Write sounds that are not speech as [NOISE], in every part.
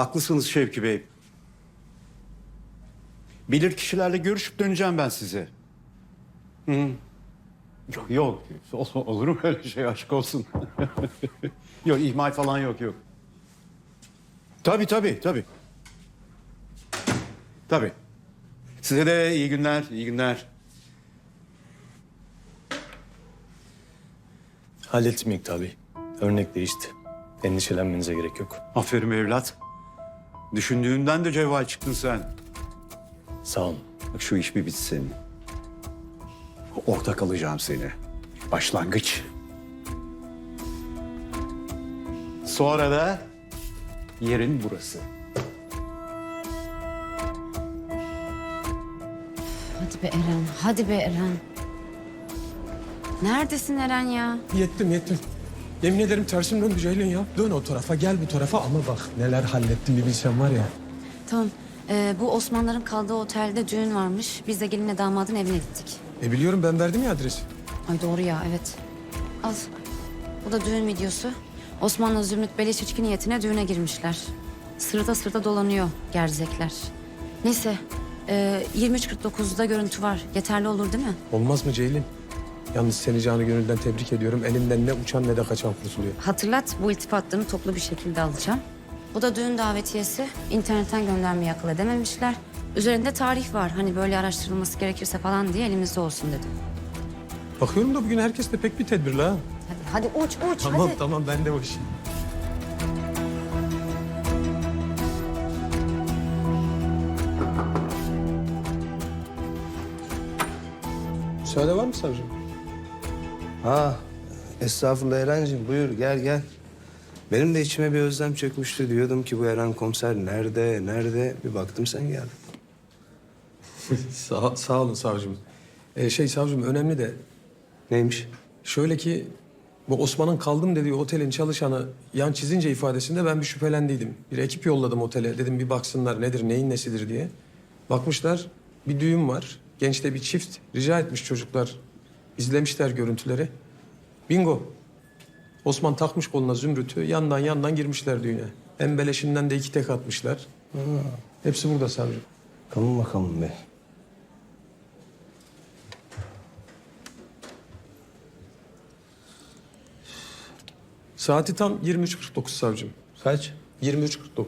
Haklısınız Şevki Bey. Bilir kişilerle görüşüp döneceğim ben size. Hı. Yok, yok. Ol- Olur mu öyle şey aşk olsun. [LAUGHS] yok ihmal falan yok yok. Tabii tabii tabii. Tabii. Size de iyi günler, iyi günler. Hallettim Bey. Örnek değişti. Endişelenmenize gerek yok. Aferin evlat. Düşündüğünden de cevval çıktın sen. Sağ olun. Bak şu iş bir bitsin. Ortak alacağım seni. Başlangıç. Sonra da yerin burası. Hadi be Eren, hadi be Eren. Neredesin Eren ya? Yettim yettim. Yemin ederim tersim döndü Ceylin ya. Dön o tarafa gel bu tarafa ama bak neler hallettim bir bilsen var ya. Tamam, ee, bu Osmanlıların kaldığı otelde düğün varmış. Biz de gelinle damadın evine gittik. E biliyorum ben verdim ya adresi. Ay doğru ya, evet. Al. Bu da düğün videosu. Osmanlı Zümrüt Beleş içki niyetine düğüne girmişler. Sırda sırda dolanıyor gerzekler. Neyse, ee, 23.49'da görüntü var. Yeterli olur değil mi? Olmaz mı Ceylin? Yalnız seni canı gönülden tebrik ediyorum. Elimden ne uçan ne de kaçan kurtuluyor. Hatırlat, bu iltifatlarını toplu bir şekilde alacağım. Bu da düğün davetiyesi. İnternetten göndermeyi akıl edememişler. Üzerinde tarih var. Hani böyle araştırılması gerekirse falan diye elimizde olsun dedim. Bakıyorum da bugün herkes de pek bir tedbirli ha. Hadi, hadi uç uç Tamam hadi. tamam ben de işi. Müsaade var mı savcım? Ha, estağfurullah Eren'cim buyur gel gel. Benim de içime bir özlem çökmüştü. Diyordum ki bu Eren komiser nerede, nerede? Bir baktım sen geldin. [LAUGHS] Sağ, sağ olun savcım. Ee, şey savcım önemli de Neymiş? şöyle ki bu Osman'ın kaldım dediği otelin çalışanı yan çizince ifadesinde ben bir şüphelendiydim. Bir ekip yolladım otele. Dedim bir baksınlar nedir, neyin nesidir diye. Bakmışlar bir düğün var. Gençte bir çift rica etmiş çocuklar. İzlemişler görüntüleri. Bingo. Osman takmış koluna zümrütü. Yandan yandan girmişler düğüne. Embeleşinden de iki tek atmışlar. Hepsi burada savcım. Bakalım bakalım be. Saati tam 23.49 savcım. Kaç? 23.49.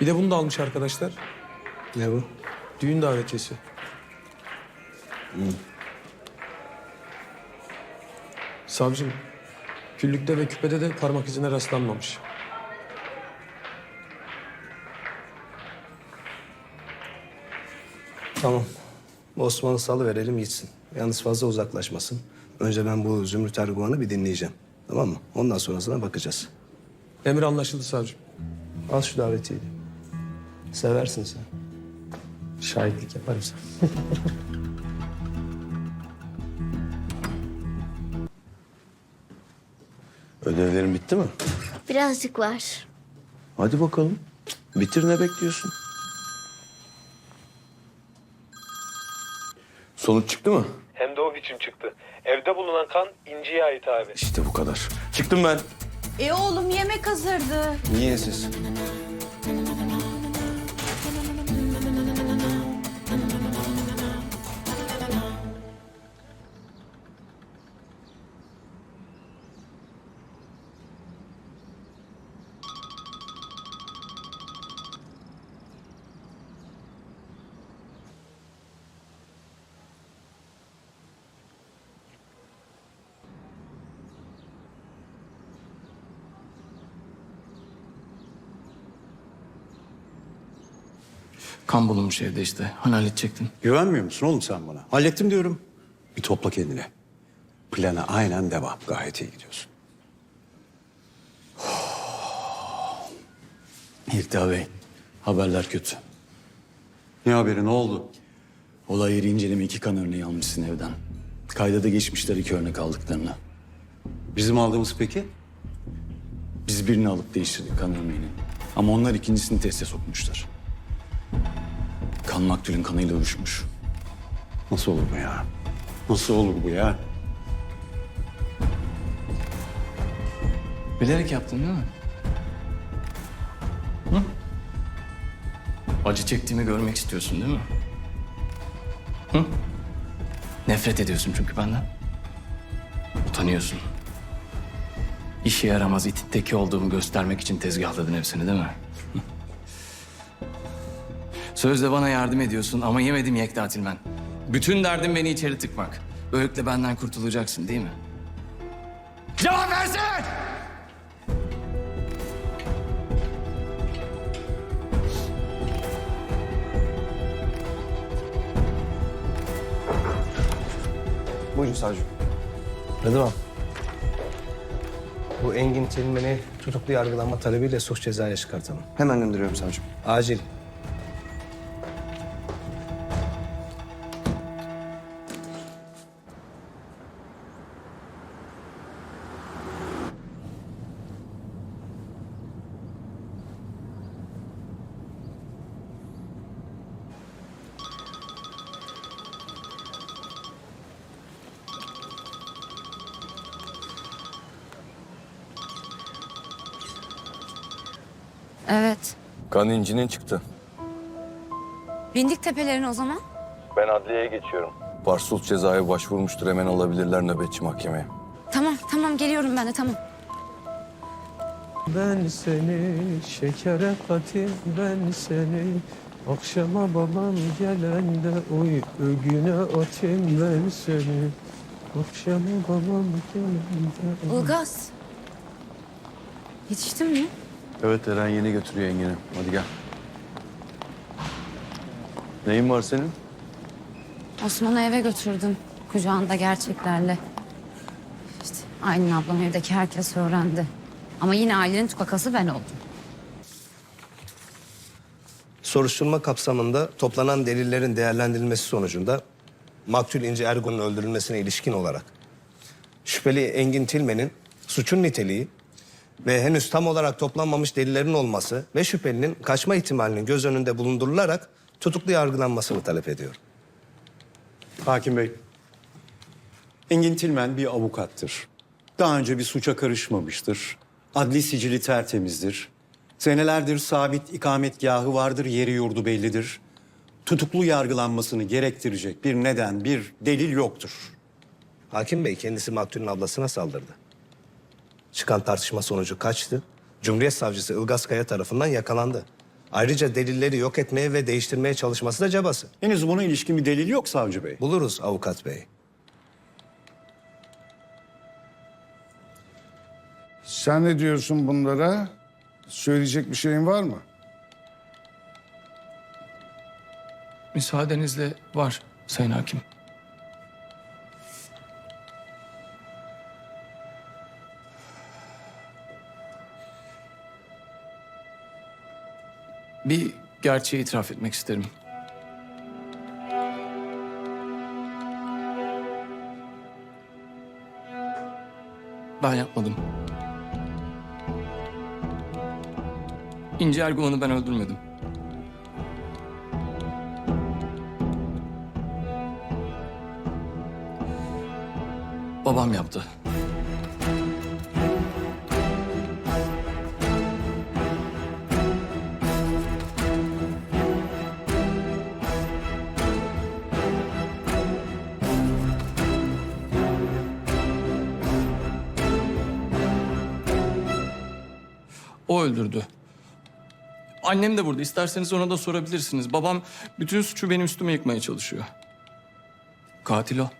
Bir de bunu da almış arkadaşlar. Ne bu? Düğün davetiyesi. Savcım, küllükte ve küpede de parmak izine rastlanmamış. Tamam. Osman'ı salı verelim gitsin. Yalnız fazla uzaklaşmasın. Önce ben bu Zümrüt Erguvan'ı bir dinleyeceğim. Tamam mı? Ondan sonrasına bakacağız. Emir anlaşıldı savcım. Al şu davetiyi. Seversin sen. Şahitlik yaparım sana. [LAUGHS] Ödevlerin bitti mi? Birazcık var. Hadi bakalım. Bitir ne bekliyorsun? Sonuç çıktı mı? Hem de o biçim çıktı. Evde bulunan kan İnci'ye ait abi. İşte bu kadar. Çıktım ben. E oğlum yemek hazırdı. Niye siz? Kan bulunmuş evde işte. Hani halledecektin. Güvenmiyor musun oğlum sen bana? Hallettim diyorum. Bir topla kendini. Plana aynen devam. Gayet iyi gidiyorsun. [SIGHS] İlkta Bey, haberler kötü. Ne haberi ne oldu? Olay yeri inceleme iki kan örneği almışsın evden. Kayda da geçmişler iki örnek aldıklarını. Bizim aldığımız peki? Biz birini alıp değiştirdik kan örneğini. Ama onlar ikincisini teste sokmuşlar. Kan maktulün kanıyla uyuşmuş. Nasıl olur bu ya? Nasıl olur bu ya? Bilerek yaptın değil mi? Hı? Acı çektiğimi görmek istiyorsun değil mi? Hı? Nefret ediyorsun çünkü benden. Utanıyorsun. İşe yaramaz itin teki olduğumu göstermek için tezgahladın hepsini değil mi? Hı? Sözde bana yardım ediyorsun ama yemedim Yekta Tilmen. Bütün derdim beni içeri tıkmak. Böylelikle benden kurtulacaksın değil mi? Cevap versene! Buyurun savcım. Rıdvan. Bu Engin Tilmen'i tutuklu yargılanma talebiyle suç cezaya çıkartalım. Hemen gönderiyorum savcım. Acil. Evet. Kan incinin çıktı. Bindik tepelerine o zaman. Ben adliyeye geçiyorum. Barsul cezaya başvurmuştur. Hemen alabilirler nöbetçi mahkemeye. Tamam tamam geliyorum ben de tamam. Ben seni şekere katayım ben seni Akşama babam gelende oy ögüne atayım ben seni Akşama babam gelende Ilgaz. Yetiştin mi? Evet Eren yeni götürüyor yengeni. Hadi gel. Neyin var senin? Osman'ı eve götürdüm. Kucağında gerçeklerle. İşte Aylin ablam evdeki herkes öğrendi. Ama yine ailenin tukakası ben oldum. Soruşturma kapsamında toplanan delillerin değerlendirilmesi sonucunda maktul İnci Ergun'un öldürülmesine ilişkin olarak şüpheli Engin Tilmen'in suçun niteliği ve henüz tam olarak toplanmamış delillerin olması ve şüphelinin kaçma ihtimalinin göz önünde bulundurularak tutuklu yargılanmasını talep ediyor. Hakim Bey, Engin Tilmen bir avukattır. Daha önce bir suça karışmamıştır. Adli sicili tertemizdir. Senelerdir sabit ikametgahı vardır, yeri yurdu bellidir. Tutuklu yargılanmasını gerektirecek bir neden, bir delil yoktur. Hakim Bey kendisi maktulün ablasına saldırdı. Çıkan tartışma sonucu kaçtı. Cumhuriyet Savcısı Ilgaz Kaya tarafından yakalandı. Ayrıca delilleri yok etmeye ve değiştirmeye çalışması da cabası. Henüz buna ilişkin bir delil yok savcı bey. Buluruz avukat bey. Sen ne diyorsun bunlara? Söyleyecek bir şeyin var mı? Müsaadenizle var Sayın Hakim. Bir gerçeği itiraf etmek isterim. Ben yapmadım. İnci Erguvan'ı ben öldürmedim. Babam yaptı. O öldürdü. Annem de burada. İsterseniz ona da sorabilirsiniz. Babam bütün suçu benim üstüme yıkmaya çalışıyor. Katil o.